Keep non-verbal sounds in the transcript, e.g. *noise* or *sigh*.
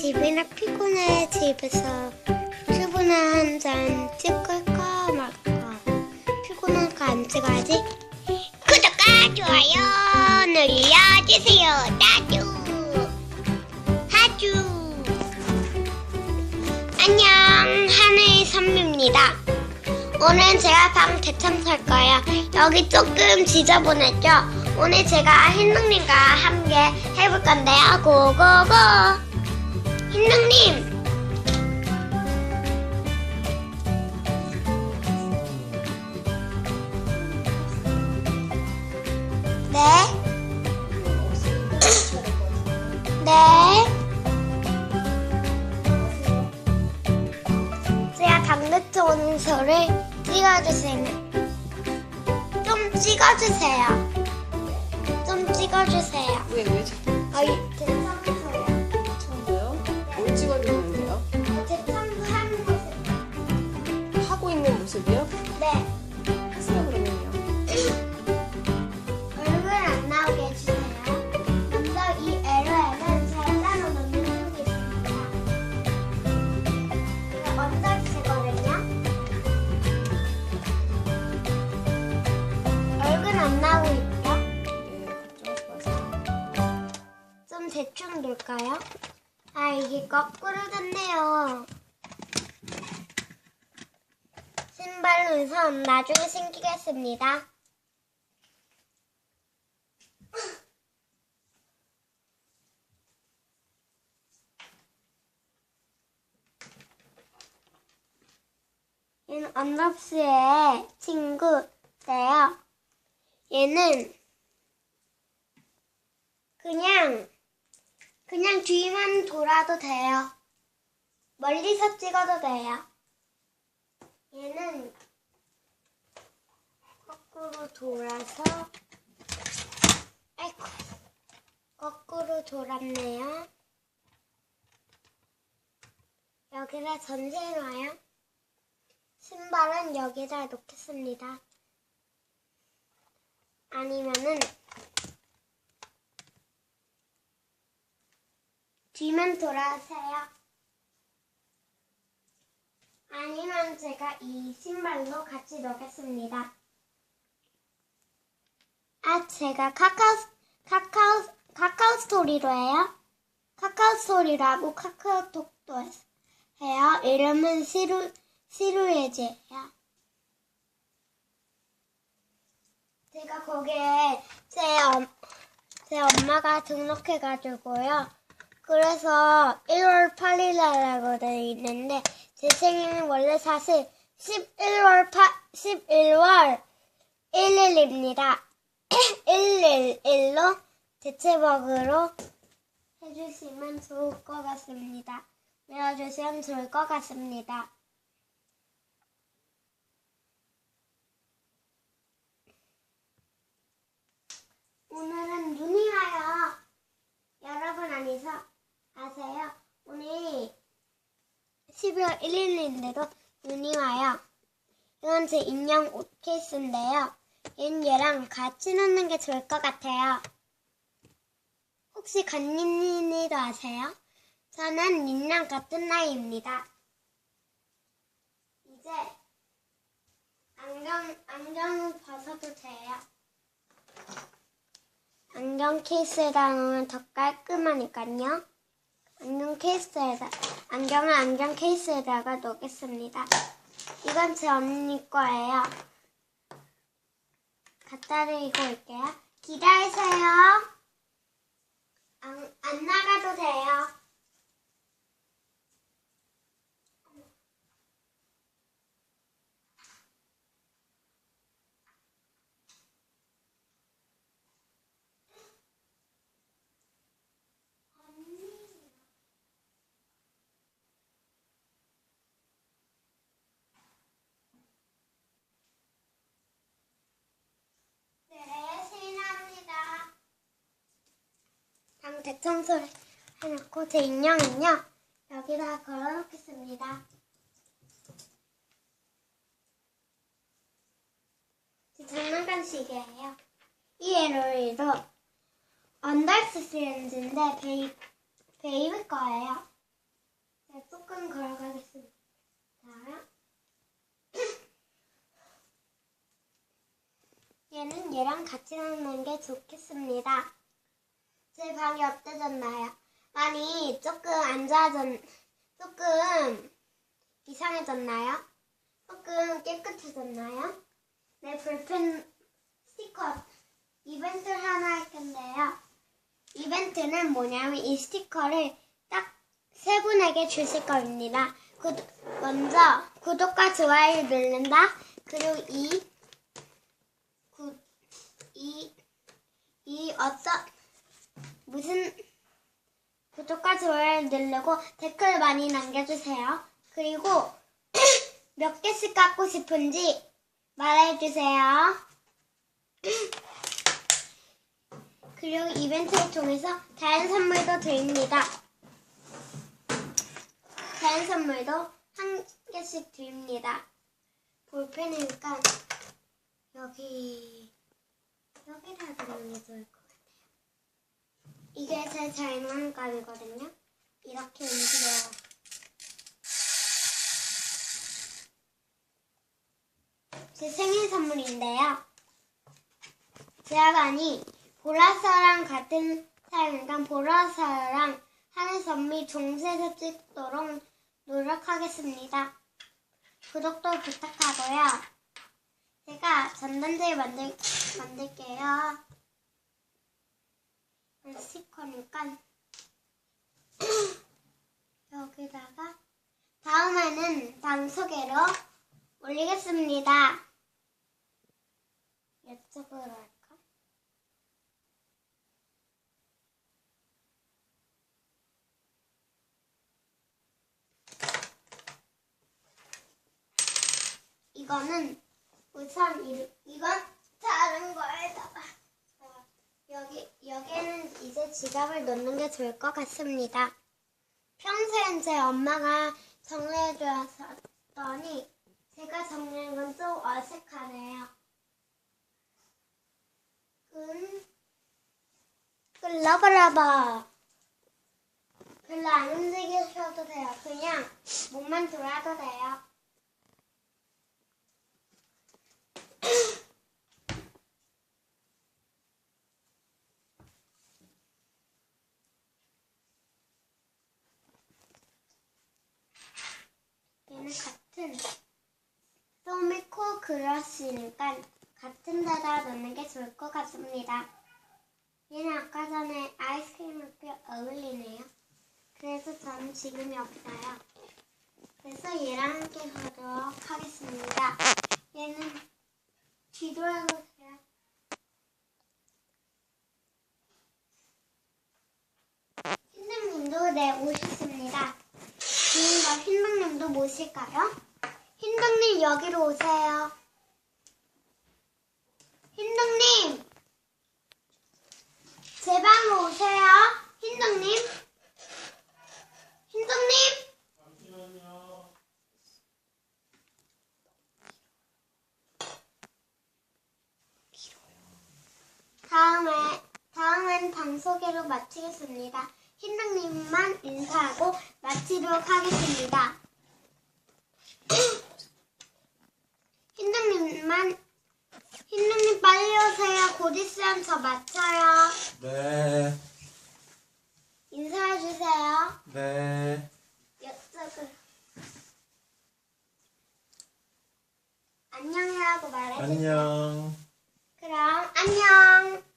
집이나 피곤해 집에서 유튜브나 한잔 찍을까 말까. 피곤하니까 안 찍어야지. 구독과 좋아요 눌러주세요. 나도 하주. 안녕. 하늘의 선미입니다. 오늘 제가 방 대참 살 거예요. 여기 조금 지저분했죠? 오늘 제가 흰둥님과 함께 해볼 건데요. 고고고 흰둥님 네. 네. 제가 강대트 오는 소를 찍어주세요. 좀 찍어주세요. 좀 찍어주세요. 왜, 왜 자꾸 어이, 있죠? 네, 걱정하지. 좀 대충 놓을까요? 아, 이게 거꾸로 됐네요. 신발은 선 나중에 신기겠습니다. 얘는 언더스의 친구인데요. 얘는 그냥 그냥 뒤만 돌아도 돼요. 멀리서 찍어도 돼요. 얘는 거꾸로 돌아서 아이고 거꾸로 돌았네요. 여기다 전시해놔요. 신발은 여기다 놓겠습니다. 아니면은 뒤만 돌아세요. 아니면 제가 이 신발로 같이 넣겠습니다. 아, 제가 카카오, 카카오, 카카오 스토리로 해요. 카카오 스토리라고 카카오톡도 해요. 이름은 시루, 시루예지예요. 제가 거기에 제, 엄, 제 엄마가 등록해가지고요. 그래서 1월 8일이라고 되어 있는데 제 생일은 원래 사실 11월 8, 11월 1일입니다. 111로 대체복으로 해주시면 좋을 것 같습니다. 외워주시면 좋을 것 같습니다. 오늘은 눈이 와요. 여러분 아니서 아세요? 오늘 12월 1일인데도 눈이 와요. 이건 제 인형 옷 케이스인데요. 얘는 얘랑 같이 놓는 게 좋을 것 같아요. 혹시 간니니도 아세요? 저는 닌랑 같은 나이입니다. 이제 안경, 안경을 벗어도 돼요. 안경 케이스에다 놓으면 더 깔끔하니까요. 케이스에다, 안경을 안경 케이스에다가 놓겠습니다. 이건 제 언니 거예요. 갖다 드리고 올게요. 기다리세요. 안, 안 나가도 돼요. 네, 실례합니다. 방 대청소를 해놓고 제 인형은요 여기다 걸어놓겠습니다. 제 장난감 시계예요. 이 에로이도 언더스 시리즈인데 베이, 베이비 거예요. 네, 조금 걸어가겠습니다. *clears throat* 얘는 얘랑 같이 나누는 게 좋겠습니다. 제 방이 어때졌나요? 많이 조금 안 좋아졌, 조금 이상해졌나요? 조금 깨끗해졌나요? 네, 볼펜 스티커 이벤트를 하나 할 건데요. 이벤트는 뭐냐면 이 스티커를 딱 세 분에게 주실 겁니다. 구, 먼저 구독과 좋아요를 누른다. 그리고 이, 구, 이, 이 어떤, 무슨, 구독과 좋아요를 누르고 댓글 많이 남겨주세요. 그리고 *coughs* 몇 개씩 갖고 싶은지 말해주세요. *coughs* 그리고 이벤트를 통해서 다른 선물도 드립니다. 다른 선물도 한 개씩 드립니다. 볼펜이니까 여기 여기다 드리는 게 좋을 것. 이게 제 장난감이거든요. 이렇게 움직여요. 제 생일 선물인데요. 제아간이 보라서랑 같은 사람이니까 보라서랑 하늘선 및 종색을 찍도록 노력하겠습니다. 구독도 부탁하고요. 제가 전단지를 만들, 만들게요. 스티커니까 *clears throat* 여기다가 다음에는 방 소개로 올리겠습니다. 이쪽으로 할까? 이거는 우선 이, 이건 다른 거에다가 어, 여기 여기에는 이제 지갑을 넣는 게 좋을 것 같습니다. 평소엔 제 엄마가 정리해 주었더니 제가 정리한 건 좀 어색하네요. 끈 끌러버려봐. 별로 안 움직이셔도 돼요. 그냥 몸만 돌아도 돼요. *clears throat* 얘는 같은 그라시니까 같은 데다 넣는 게 좋을 것 같습니다. 얘는 아까 전에 아이스크림을 꽤 어울리네요. 그래서 저는 지금이 없어요. 그래서 얘랑 함께 하도록 하겠습니다. 얘는 뒤돌아보세요. 흰둥님도 네 오셨습니다. 지금과 흰둥님도 모실까요? 흰둥님 여기로 오세요. 흰둥님 제 방으로 오세요. 흰둥님 흰둥님 다음에 다음엔 방 소개로 마치겠습니다. 흰둥님만 인사하고 마치도록 하겠습니다. *clears throat* 흰둥님만 신우님 빨리 오세요. 곧 있으면 저 맞춰요. 네. 인사해주세요. 네. 여쪽을. 안녕이라고 말해주세요. 안녕. 그럼 안녕.